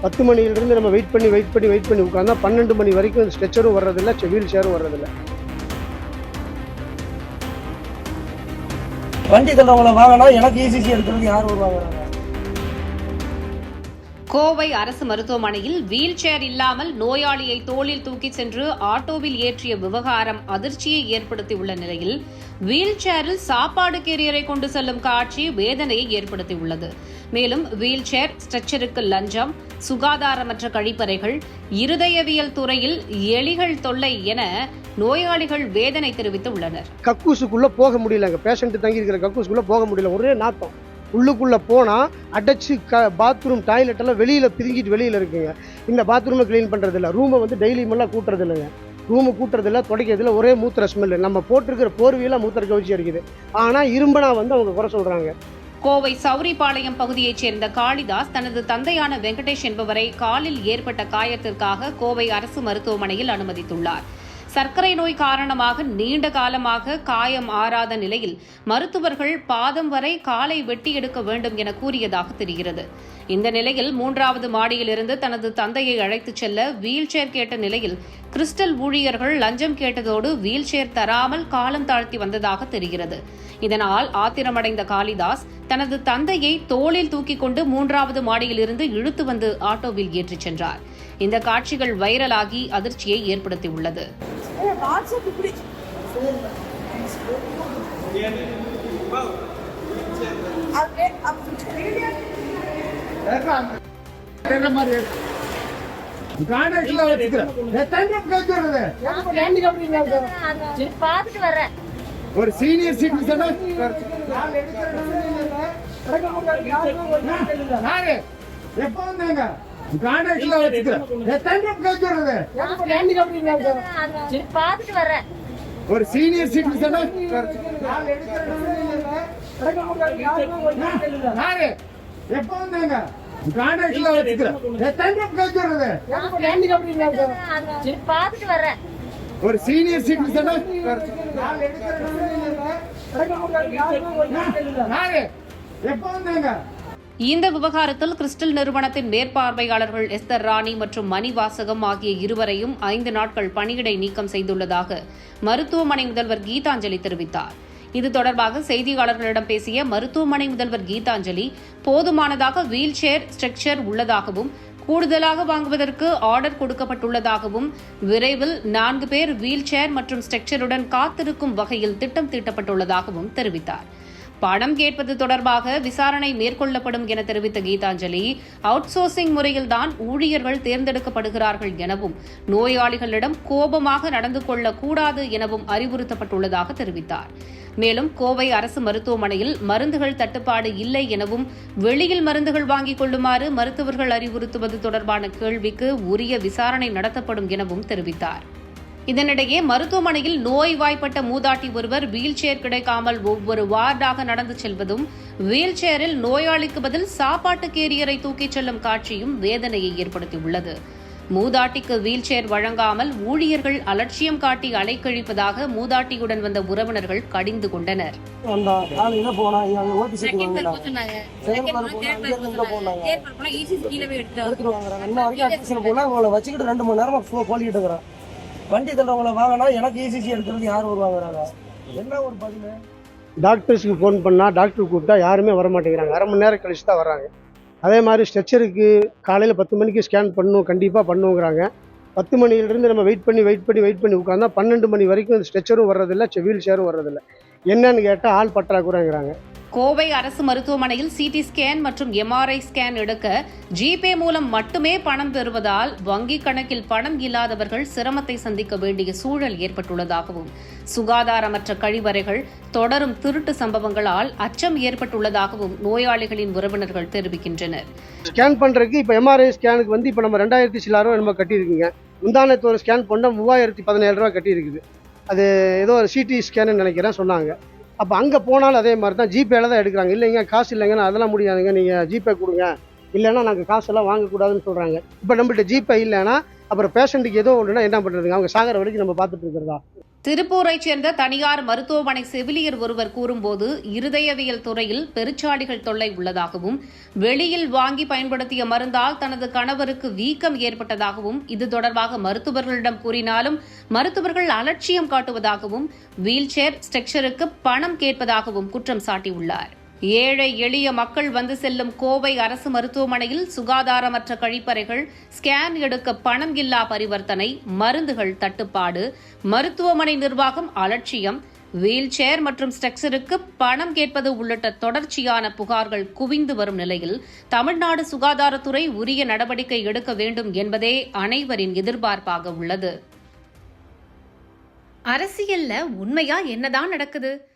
பத்து மணியிலிருந்து நம்ம வெயிட் பண்ணி வெயிட் பண்ணி வெயிட் பண்ணி உட்காந்தா பன்னெண்டு மணி வரைக்கும் ஸ்ட்ரெச்சரும் வர்றதில்ல வீல் சேரும் வர்றதில்ல. வண்டி தந்தவங்கள வாங்கினா எனக்கு ஈசிசி எடுக்கிறது யார் வருவாங்க? கோவை அரசு மருத்துவமனையில் வீல் சேர் இல்லாமல் நோயாளியை தோளில் தூக்கிச் சென்று ஆட்டோவில் ஏற்றிய விவகாரம் அதிர்ச்சியை ஏற்படுத்தியுள்ள நிலையில் வீல் சேரில் சாப்பாடு கேரியரை கொண்டு செல்லும் காட்சி வேதனையை ஏற்படுத்தியுள்ளது. மேலும் வீல் சேர் ஸ்ட்ரெச்சருக்கு லஞ்சம் சுகாதாரமற்ற கழிப்பறைகள் இருதயவியல் துறையில் எலிகள் தொல்லை என நோயாளிகள் வேதனை தெரிவித்து உள்ளனர். கக்கூசுக்குள்ள போக முடியல. பேஷண்ட் தங்கி இருக்கிற கக்கூசுக்குள்ள போக முடியல. ஒரே நாத்தம். உள்ளுக்குள்ளே போனால் அடைச்சு க பாத்ரூம் டாய்லெட் எல்லாம் வெளியில பிரிஞ்சிட்டு வெளியில் இருக்குங்க. இந்த பாத்ரூமை க்ளீன் பண்ணுறதில்ல ரூமை வந்து டெய்லியுமெல்லாம் கூட்டுறதில்லைங்க. கூட்டுறது இல்லைங்க ரூமு கூட்டுறதில்ல துடைக்கிறதுல ஒரே மூத்திர ஸ்மெல் நம்ம போட்டிருக்கிற போர்வியெல்லாம் மூத்திர கவிச்சி இருக்குது ஆனால் இரும்பனா வந்து அவங்க குறை சொல்கிறாங்க கோவை சௌரிபாளையம் பகுதியைச் சேர்ந்த காளிதாஸ் தனது தந்தையான வெங்கடேஷ் என்பவரை காலில் ஏற்பட்ட காயத்திற்காக கோவை அரசு மருத்துவமனையில் அனுமதித்துள்ளார். சர்க்கரை நோய் காரணமாக நீண்ட காலமாக காயம் ஆறாத நிலையில் மருத்துவர்கள் பாதம் வரை காலை வெட்டி எடுக்க வேண்டும் என கூறியதாக தெரிகிறது. இந்த நிலையில் மூன்றாவது மாடியிலிருந்து தனது தந்தையை அழைத்துச் செல்ல வீல் சேர் கேட்ட நிலையில் கிறிஸ்டல் ஊழியர்கள் லஞ்சம் கேட்டதோடு வீல் சேர் தராமல் காலம் தாழ்த்தி வந்ததாக தெரிகிறது. இதனால் ஆத்திரமடைந்த காளிதாஸ் தனது தந்தையை தோளில் தூக்கிக் கொண்டு மூன்றாவது மாடியிலிருந்து இழுத்து வந்து ஆட்டோவில் ஏற்றிச் சென்றார். இந்த காட்சிகள் வைரலாகி அதிர்ச்சியை ஏற்படுத்தியுள்ளது. பாத்துட்டு வர்றேன் ஒரு சீனியர் சிட்டிசன் எப்ப வந்தாங்க? கான்டாக்ட்ல வச்சுக்கிறேன் எத்தனை கேட்கறது பாத்துட்டு வர்றேன். ஒரு சீனியர் சிட்டிசன்? எப்ப வந்தாங்க? கான்டாக்ட்ல வச்சுக்கிறேன் எத்தனை கேட்கறது பாத்துட்டு வர்றேன். ஒரு சீனியர் சிட்டிசன்? எப்ப வந்தாங்க? இந்த விவகாரத்தில் கிறிஸ்டல் நிறுவனத்தின் மேற்பார்வையாளர்கள் எஸ்தர் ராணி மற்றும் மணிவாசகம் ஆகிய இருவரையும் ஐந்து நாட்கள் பணியிடை நீக்கம் செய்துள்ளதாக மருத்துவமனை முதல்வர் கீதாஞ்சலி தெரிவித்தார். இது தொடர்பாக செய்தியாளர்களிடம் பேசிய மருத்துவமனை முதல்வர் கீதாஞ்சலி போதுமானதாக வீல் சேர் ஸ்ட்ரக்சர் உள்ளதாகவும் கூடுதலாக வாங்குவதற்கு ஆர்டர் கொடுக்கப்பட்டுள்ளதாகவும் விரைவில் நான்கு பேர் வீல் சேர் மற்றும் ஸ்ட்ரக்சருடன் காத்திருக்கும் வகையில் திட்டம் தீட்டப்பட்டுள்ளதாகவும் தெரிவித்தார். பணம் கேட்பது தொடர்பாக விசாரணை மேற்கொள்ளப்படும் என தெரிவித்த கீதாஞ்சலி அவுட் சோர்சிங் முறையில்தான் ஊழியர்கள் தேர்ந்தெடுக்கப்படுகிறார்கள் எனவும் நோயாளிகளிடம் கோபமாக நடந்து கொள்ளக்கூடாது எனவும் அறிவுறுத்தப்பட்டுள்ளதாக தெரிவித்தார். மேலும் கோவை அரசு மருத்துவமனையில் மருந்துகள் தட்டுப்பாடு இல்லை எனவும் வெளியில் மருந்துகள் வாங்கிக் கொள்ளுமாறு மருத்துவர்கள் அறிவுறுத்துவது தொடர்பான கேள்விக்கு உரிய விசாரணை நடத்தப்படும் எனவும் தெரிவித்தார். இதனிடையே மருத்துவமனையில் நோய்வாய்ப்பட்ட மூதாட்டி ஒருவர் வீல் சேர் கிடைக்காமல் ஒவ்வொரு வார்டாக நடந்து செல்வதும் வீல் சேரில் நோயாளிக்கு பதில் சாப்பாட்டு கேரியரை தூக்கிச் செல்லும் காட்சியும் வேதனையை ஏற்படுத்தியுள்ளது. மூதாட்டிக்கு வீல் சேர் வழங்காமல் ஊழியர்கள் அலட்சியம் காட்டி அலைக்கழிப்பதாக மூதாட்டியுடன் வந்த உறவினர்கள் கடிந்து கொண்டனர். வச்சுக்கிட்டு ரெண்டு மணி நேரமா வண்டி தந்தவங்கள வாங்கினா எனக்கு இசிசி எடுக்கிறது யார் வருவாங்க என்ன ஒரு பதில்? டாக்டர்ஸுக்கு ஃபோன் பண்ணால் டாக்டர் கூப்பிட்டா யாருமே வர மாட்டேங்கிறாங்க. அரை மணி நேரம் கழிச்சு தான் வராங்க அதே மாதிரி ஸ்ட்ரெச்சருக்கு காலையில் பத்து மணிக்கு ஸ்கேன் பண்ணும் கண்டிப்பாக பண்ணுங்கிறாங்க. பத்து மணிலேருந்து நம்ம வெயிட் பண்ணி வெயிட் பண்ணி வெயிட் பண்ணி உட்காந்தா பன்னெண்டு மணி வரைக்கும் ஸ்ட்ரெச்சரும் வர்றதில்ல வீல் சேரும் வர்றதில்ல. என்னன்னு கேட்டால் ஆள் பற்றாக்குறைங்கிறாங்க. கோவை அரசு மருத்துவமனையில் சிடி ஸ்கேன் மற்றும் எம்ஆர்ஐ ஸ்கேன் எடுக்க ஜிபே மூலம் மட்டுமே பணம் பெறுவதால் வங்கிக் கணக்கில் பணம் இல்லாதவர்கள் சிரமத்தை சந்திக்க வேண்டிய சூழல் ஏற்பட்டுள்ளதாகவும் சுகாதாரமற்ற கழிவறைகள் தொடரும் திருட்டு சம்பவங்களால் அச்சம் ஏற்பட்டுள்ளதாகவும் நோயாளிகளின் உறவினர்கள் தெரிவிக்கின்றனர். ஸ்கேன் பண்ணுறதுக்கு இப்போ எம்ஆர்ஐ ஸ்கேனுக்கு வந்து இப்போ நம்ம ரெண்டாயிரத்தி சிலாயிரம் நம்ம கட்டியிருக்கீங்க. முந்தானத்து ஒரு ஸ்கேன் பண்ணால் மூவாயிரத்தி பதினேழு ரூபா கட்டியிருக்குது. அது ஏதோ ஒரு சிடி ஸ்கேன்னு நினைக்கிறேன் சொன்னாங்க. அப்போ அங்கே போனாலும் அதே மாதிரி தான் ஜிபேல தான் எடுக்கிறாங்க. இல்லைங்க காசு இல்லைங்க அதெல்லாம் முடியாதுங்க. நீங்கள் ஜிபே கொடுங்க. இல்லைன்னா நாங்கள் காசெல்லாம் வாங்கக்கூடாதுன்னு சொல்கிறாங்க இப்போ நம்மகிட்ட ஜிபே இல்லைன்னா அப்புறம் பேஷண்ட்டுக்கு எதுவும் ஒன்றுனா என்ன பண்ணுறதுங்க அவங்க சாகிற வரைக்கும் நம்ம பார்த்துட்டு இருக்கிறதா? திருப்பூரைச் சேர்ந்த தனியார் மருத்துவமனை செவிலியர் ஒருவர் கூறும்போது இருதயவியல் துறையில் பெருச்சாடிகள் தொல்லை உள்ளதாகவும் வெளியில் வாங்கி பயன்படுத்திய மருந்தால் தனது கணவருக்கு வீக்கம் ஏற்பட்டதாகவும் இது தொடர்பாக மருத்துவர்களிடம் கூறினாலும் மருத்துவர்கள் அலட்சியம் காட்டுவதாகவும் வீல்சேர் ஸ்ட்ரக்சருக்கு பணம் கேட்பதாகவும் குற்றம் சாட்டியுள்ளார். ஏழை எளிய மக்கள் வந்து செல்லும் கோவை அரசு மருத்துவமனையில் சுகாதாரமற்ற கழிப்பறைகள் ஸ்கேன் எடுக்க பணம் இல்லா பரிவர்த்தனை மருந்துகள் தட்டுப்பாடு மருத்துவமனை நிர்வாகம் அலட்சியம் வீல் சேர் மற்றும் ஸ்ட்ரக்சருக்கு பணம் கேட்பது உள்ளிட்ட தொடர்ச்சியான புகார்கள் குவிந்து வரும் நிலையில் தமிழ்நாடு சுகாதாரத்துறை உரிய நடவடிக்கை எடுக்க வேண்டும் என்பதே அனைவரின் எதிர்பார்ப்பாக உள்ளது. அரசியல்ல உண்மையா என்னதான் நடக்குது?